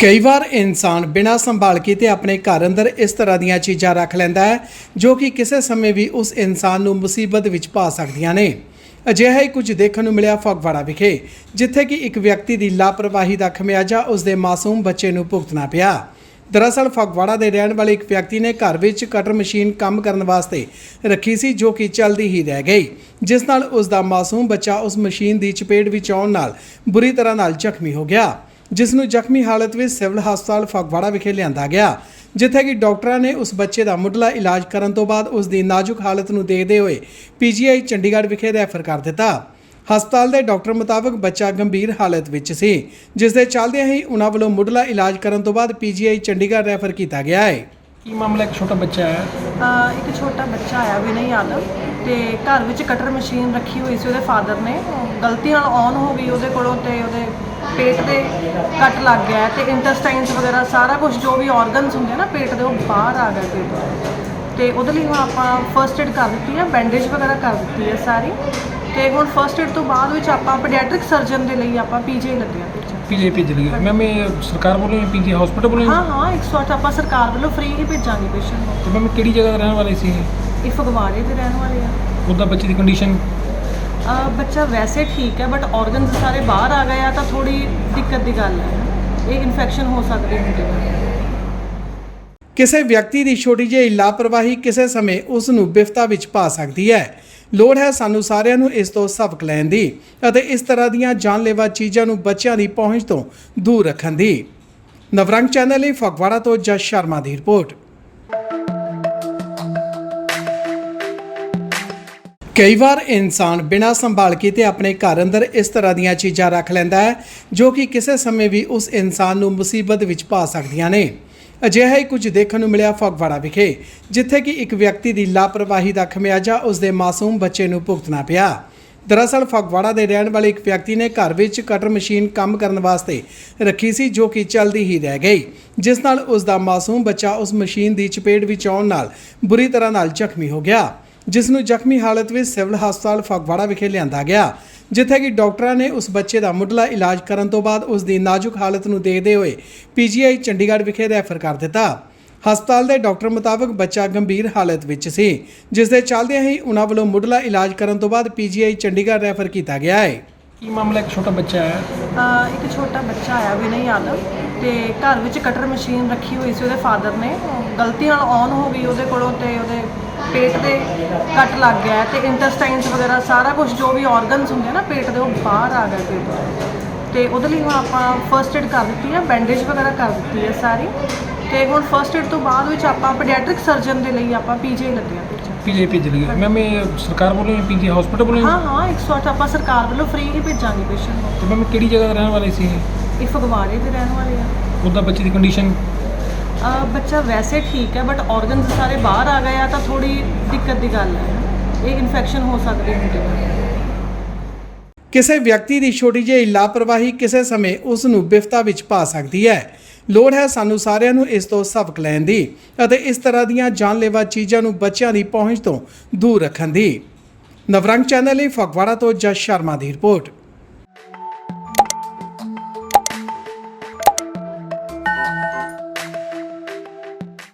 ਕਈ ਵਾਰ ਇਨਸਾਨ ਬਿਨਾਂ ਸੰਭਾਲ ਕੀਤੇ ਆਪਣੇ ਘਰ ਅੰਦਰ ਇਸ ਤਰ੍ਹਾਂ ਦੀਆਂ ਚੀਜ਼ਾਂ ਰੱਖ ਲੈਂਦਾ ਹੈ, ਜੋ ਕਿ ਕਿਸੇ ਸਮੇਂ ਵੀ ਉਸ ਇਨਸਾਨ ਨੂੰ ਮੁਸੀਬਤ ਵਿੱਚ ਪਾ ਸਕਦੀਆਂ ਨੇ। ਅਜਿਹਾ ਹੀ ਕੁਝ ਦੇਖਣ ਨੂੰ ਮਿਲਿਆ ਫਗਵਾੜਾ ਵਿਖੇ, ਜਿੱਥੇ ਕਿ ਇੱਕ ਵਿਅਕਤੀ ਦੀ ਲਾਪਰਵਾਹੀ ਦਾ ਖਮਿਆਜਾ ਉਸ ਦੇ ਮਾਸੂਮ ਬੱਚੇ ਨੂੰ ਭੁਗਤਣਾ ਪਿਆ। ਦਰਅਸਲ, ਫਗਵਾੜਾ ਦੇ ਰਹਿਣ ਵਾਲੇ ਇੱਕ ਵਿਅਕਤੀ ਨੇ ਘਰ ਵਿੱਚ ਕਟਰ ਮਸ਼ੀਨ ਕੰਮ ਕਰਨ ਵਾਸਤੇ ਰੱਖੀ ਸੀ, ਜੋ ਕਿ ਚੱਲਦੀ ਹੀ ਰਹਿ ਗਈ, ਜਿਸ ਨਾਲ ਉਸ ਦਾ ਮਾਸੂਮ ਬੱਚਾ ਉਸ ਮਸ਼ੀਨ ਦੀ ਚਪੇਟ ਵਿੱਚ ਆਉਣ ਨਾਲ ਬੁਰੀ ਤਰ੍ਹਾਂ ਨਾਲ ਜ਼ਖਮੀ ਹੋ ਗਿਆ। ਜਿਸ ਨੂੰ ਜ਼ਖਮੀ ਹਾਲਤ ਵਿੱਚ ਸਿਵਲ ਹਸਪਤਾਲ ਫਗਵਾੜਾ ਵਿਖੇ ਲਿਆਂਦਾ ਗਿਆ ਜਿੱਥੇ ਕਿ ਡਾਕਟਰਾਂ ਨੇ ਉਸ ਬੱਚੇ ਦਾ ਮੁੱਢਲਾ ਇਲਾਜ ਕਰਨ ਤੋਂ ਬਾਅਦ ਉਸ ਦੀ ਨਾਜ਼ੁਕ ਹਾਲਤ ਨੂੰ ਦੇਖਦੇ ਹੋਏ ਪੀਜੀਆਈ ਚੰਡੀਗੜ੍ਹ ਵਿਖੇ ਰੈਫਰ ਕਰ ਦਿੱਤਾ। ਹਸਪਤਾਲ ਦੇ ਡਾਕਟਰ ਮੁਤਾਬਕ ਬੱਚਾ ਗੰਭੀਰ ਹਾਲਤ ਵਿੱਚ ਸੀ ਜਿਸ ਦੇ ਚੱਲਦਿਆਂ ਹੀ ਉਹਨਾਂ ਵੱਲੋਂ ਮੁੱਢਲਾ ਇਲਾਜ ਕਰਨ ਤੋਂ ਬਾਅਦ ਪੀਜੀਆਈ ਚੰਡੀਗੜ੍ਹ ਰੈਫਰ ਕੀਤਾ ਗਿਆ ਹੈ। ਕੀ ਮਾਮਲਾ ਇੱਕ ਛੋਟਾ ਬੱਚਾ ਹੈ ਅਹ ਇੱਕ ਛੋਟਾ ਬੱਚਾ ਆਇਆ ਵਿਨੈ ਯਾਦਵ ਤੇ ਘਰ ਵਿੱਚ ਕਟਰ ਮਸ਼ੀਨ ਰੱਖੀ ਹੋਈ ਸੀ ਉਹਦੇ ਫਾਦਰ ਨੇ। ਗਲਤੀ ਨਾਲ ਔਨ ਹੋ ਗਈ ਉਹਦੇ ਕੋਲੋਂ ਤੇ ਉਹਦੇ ਪੇਟ ਦੇ ਕੱਟ ਲੱਗ ਗਿਆ ਤੇ ਇੰਟੈਸਟਾਈਨਸ ਵਗੈਰਾ ਸਾਰਾ ਕੁਝ ਜੋ ਵੀ ਆਰਗਨਸ ਹੁੰਦੇ ਆ ਨਾ ਪੇਟ ਦੇ ਉਹ ਬਾਹਰ ਆ ਗਏ ਪੇਟ ਤੋਂ। ਤੇ ਉਹਦੇ ਲਈ ਹੁਣ ਆਪਾਂ ਫਰਸਟ ਏਡ ਕਰ ਦਿੱਤੀ ਹੈ ਬੈਂਡੇਜ ਵਗੈਰਾ ਕਰ ਦਿੱਤੀ ਹੈ ਸਾਰੀ। ਤੇ ਹੁਣ ਫਰਸਟ ਏਡ ਤੋਂ ਬਾਅਦ ਵਿੱਚ ਆਪਾਂ ਪੀਡੀਆਟ੍ਰਿਕ ਸਰਜਨ ਦੇ ਲਈ ਆਪਾਂ ਪੀਜੀ ਲੱਗੇ ਆ ਪੀਜੀ ਭੇਜ ਲਈ ਮੈਮ ਇਹ ਸਰਕਾਰ ਵੱਲੋਂ ਪੀਜੀ ਹਸਪੀਟਲ ਵੱਲੋਂ ਹਾਂ? ਹਾਂ 108 ਆਪਾਂ ਸਰਕਾਰ ਵੱਲੋਂ ਫ੍ਰੀ ਹੀ ਭੇਜਾਂਗੇ ਪੇਸ਼ੈਂਟ ਨੂੰ। ਤੇ ਮੈਮ ਕਿਹੜੀ ਜਗ੍ਹਾ ਦਾ ਰਹਿਣ ਵਾਲੇ ਸੀ ਇਹ? ਫਗਵਾੜੇ ਦੇ ਰਹਿਣ ਵਾਲੇ ਆ। ਉਹਦਾ ਬੱਚੇ ਦੀ ਕੰਡੀਸ਼ਨ ਬੱਚਾ ਵੈਸੇ ਠੀਕ ਹੈ ਬਟ ਆਰਗਨਸ ਸਾਰੇ ਬਾਹਰ ਆ ਗਏ ਆ, ਤਾਂ ਥੋੜੀ ਦਿੱਕਤ ਦੀ ਗੱਲ ਹੈ। ਇਹ ਇਨਫੈਕਸ਼ਨ ਹੋ ਸਕਦੀ ਹੈ। ਕਿਸੇ ਵਿਅਕਤੀ ਦੀ ਛੋਟੀ ਜਿਹੀ ਲਾਪਰਵਾਹੀ ਕਿਸੇ ਸਮੇਂ ਉਸ ਨੂੰ ਬਿਫਤਾ ਵਿੱਚ ਪਾ ਸਕਦੀ ਹੈ। ਲੋੜ ਹੈ ਸਾਨੂੰ ਸਾਰਿਆਂ ਨੂੰ ਇਸ ਤੋਂ ਸਬਕ ਲੈਣ ਦੀ ਅਤੇ ਇਸ ਤਰ੍ਹਾਂ ਦੀਆਂ ਜਾਨਲੇਵਾ ਚੀਜ਼ਾਂ ਨੂੰ ਬੱਚਿਆਂ ਦੀ ਪਹੁੰਚ ਤੋਂ ਦੂਰ ਰੱਖਣ ਦੀ। ਨਵਰੰਗ ਚੈਨਲ ਲਈ ਫਗਵਾੜਾ ਤੋਂ ਜਸ ਸ਼ਰਮਾ ਦੀ ਰਿਪੋਰਟ। ਕਈ ਵਾਰ ਇਨਸਾਨ ਬਿਨਾਂ ਸੰਭਾਲ ਕੀਤੇ ਆਪਣੇ ਘਰ ਅੰਦਰ ਇਸ ਤਰ੍ਹਾਂ ਦੀਆਂ ਚੀਜ਼ਾਂ ਰੱਖ ਲੈਂਦਾ ਹੈ, ਜੋ ਕਿ ਕਿਸੇ ਸਮੇਂ ਵੀ ਉਸ ਇਨਸਾਨ ਨੂੰ ਮੁਸੀਬਤ ਵਿੱਚ ਪਾ ਸਕਦੀਆਂ ਨੇ। ਅਜਿਹਾ ਹੀ ਕੁਝ ਦੇਖਣ ਨੂੰ ਮਿਲਿਆ ਫਗਵਾੜਾ ਵਿਖੇ, ਜਿੱਥੇ ਕਿ ਇੱਕ ਵਿਅਕਤੀ ਦੀ ਲਾਪਰਵਾਹੀ ਦਾ ਖਮਿਆਜਾ ਉਸ ਦੇ ਮਾਸੂਮ ਬੱਚੇ ਨੂੰ ਭੁਗਤਣਾ ਪਿਆ। ਦਰਅਸਲ, ਫਗਵਾੜਾ ਦੇ ਰਹਿਣ ਵਾਲੇ ਇੱਕ ਵਿਅਕਤੀ ਨੇ ਘਰ ਵਿੱਚ ਕਟਰ ਮਸ਼ੀਨ ਕੰਮ ਕਰਨ ਵਾਸਤੇ ਰੱਖੀ ਸੀ, ਜੋ ਕਿ ਚਲਦੀ ਹੀ ਰਹਿ ਗਈ, ਜਿਸ ਨਾਲ ਉਸ ਦਾ ਮਾਸੂਮ ਬੱਚਾ ਉਸ ਮਸ਼ੀਨ ਦੀ ਚਪੇਟ ਵਿੱਚ ਆਉਣ ਨਾਲ ਬੁਰੀ ਤਰ੍ਹਾਂ ਨਾਲ ਜ਼ਖਮੀ ਹੋ ਗਿਆ। ਜਿਸ ਨੂੰ ਜ਼ਖਮੀ ਹਾਲਤ ਵਿੱਚ ਸਿਵਲ ਹਸਪਤਾਲ ਫਗਵਾੜਾ ਵਿਖੇ ਲਿਆਂਦਾ ਗਿਆ ਜਿੱਥੇ ਕਿ ਡਾਕਟਰਾਂ ਨੇ ਉਸ ਬੱਚੇ ਦਾ ਮੁੱਢਲਾ ਇਲਾਜ ਕਰਨ ਤੋਂ ਬਾਅਦ ਉਸ ਦੀ ਨਾਜ਼ੁਕ ਹਾਲਤ ਨੂੰ ਦੇਖਦੇ ਹੋਏ ਪੀਜੀਆਈ ਚੰਡੀਗੜ੍ਹ ਵਿਖੇ ਰੈਫਰ ਕਰ ਦਿੱਤਾ। ਹਸਪਤਾਲ ਦੇ ਡਾਕਟਰ ਮੁਤਾਬਕ ਬੱਚਾ ਗੰਭੀਰ ਹਾਲਤ ਵਿੱਚ ਸੀ ਜਿਸ ਦੇ ਚੱਲਦਿਆਂ ਹੀ ਉਹਨਾਂ ਵੱਲੋਂ ਮੁੱਢਲਾ ਇਲਾਜ ਕਰਨ ਤੋਂ ਬਾਅਦ ਪੀਜੀਆਈ ਚੰਡੀਗੜ੍ਹ ਰੈਫਰ ਕੀਤਾ ਗਿਆ ਹੈ। ਕੀ ਮਾਮਲਾ ਇੱਕ ਛੋਟਾ ਬੱਚਾ ਹੈ। ਇੱਕ ਛੋਟਾ ਬੱਚਾ ਆਇਆ ਵਿਨੈ ਯਾਦਵ ਤੇ ਘਰ ਵਿੱਚ ਕਟਰ ਮਸ਼ੀਨ ਰੱਖੀ ਹੋਈ ਸੀ ਉਹਦੇ ਫਾਦਰ ਨੇ। ਗਲਤੀ ਨਾਲ ਔਨ ਹੋ ਗਈ ਉਹਦੇ ਕੋਲੋਂ ਤੇ ਉਹਦੇ ਪੇਟ ਦੇ ਕੱਟ ਲੱਗ ਗਿਆ ਤੇ ਇੰਟੈਸਟਾਈਨਸ ਵਗੈਰਾ ਸਾਰਾ ਕੁਝ ਜੋ ਵੀ ਆਰਗਨਸ ਹੁੰਦੇ ਆ ਨਾ ਪੇਟ ਦੇ ਉਹ ਬਾਹਰ ਆ ਗਏ ਪੇਟ ਤੋਂ। ਤੇ ਉਹਦੇ ਲਈ ਹੁਣ ਆਪਾਂ ਫਰਸਟ ਏਡ ਕਰ ਦਿੱਤੀ ਹੈ ਬੈਂਡੇਜ ਵਗੈਰਾ ਕਰ ਦਿੱਤੀ ਹੈ ਸਾਰੀ। ਤੇ ਹੁਣ ਫਰਸਟ ਏਡ ਤੋਂ ਬਾਅਦ ਵਿੱਚ ਆਪਾਂ ਪੀਡੀਆਟ੍ਰਿਕ ਸਰਜਨ ਦੇ ਲਈ ਆਪਾਂ ਪੀਜੀ ਲੱਗੇ ਆ। ਵਿੱਚ ਪੀਜੀ ਭੇਜ ਲਈ ਮੈਮ ਇਹ ਸਰਕਾਰ ਵੱਲੋਂ ਪੀਜੀ ਹਸਪੀਟਲ ਵੱਲੋਂ? ਹਾਂ ਹਾਂ 108 ਆਪਾਂ ਸਰਕਾਰ ਵੱਲੋਂ ਫ੍ਰੀ ਹੀ ਭੇਜਾਂਗੇ ਪੇਸ਼ੈਂਟ ਨੂੰ। ਤੇ ਮੈਮ ਕਿਹੜੀ ਜਗ੍ਹਾ ਦਾ ਰਹਿਣ ਵਾਲੇ ਸੀ ਇਹ? ਫਗਵਾੜੇ ਦੇ ਰਹਿਣ ਵਾਲੇ ਆ। ਉਹਦਾ ਬੱਚੇ ਦੀ ਕੰਡੀਸ਼ਨ ਬੱਚਾ ਵੈਸੇ ਠੀਕ ਹੈ ਬਟ ਆਰਗਨਸ ਸਾਰੇ ਬਾਹਰ ਆ ਗਏ ਆ, ਤਾਂ ਥੋੜੀ ਦਿੱਕਤ ਦੀ ਗੱਲ ਹੈ। ਇਹ ਇਨਫੈਕਸ਼ਨ ਹੋ ਸਕਦੀ ਹੈ ਕਿਸੇ ਵਿਅਕਤੀ ਦੀ ਛੋਟੀ ਜਿਹੀ ਲਾਪਰਵਾਹੀ ਕਿਸੇ ਸਮੇਂ ਉਸ ਨੂੰ ਬਿਫਤਾ ਵਿੱਚ ਪਾ ਸਕਦੀ ਹੈ। ਲੋੜ ਹੈ ਸਾਨੂੰ ਸਾਰਿਆਂ ਨੂੰ ਇਸ ਤੋਂ ਸਬਕ ਲੈਣ ਦੀ ਅਤੇ ਇਸ ਤਰ੍ਹਾਂ ਦੀਆਂ ਜਾਨਲੇਵਾ ਚੀਜ਼ਾਂ ਨੂੰ ਬੱਚਿਆਂ ਦੀ ਪਹੁੰਚ ਤੋਂ ਦੂਰ ਰੱਖਣ ਦੀ। ਨਵਰੰਗ ਚੈਨਲ ਲਈ ਫਗਵਾੜਾ ਤੋਂ ਜਸ ਸ਼ਰਮਾ ਦੀ ਰਿਪੋਰਟ।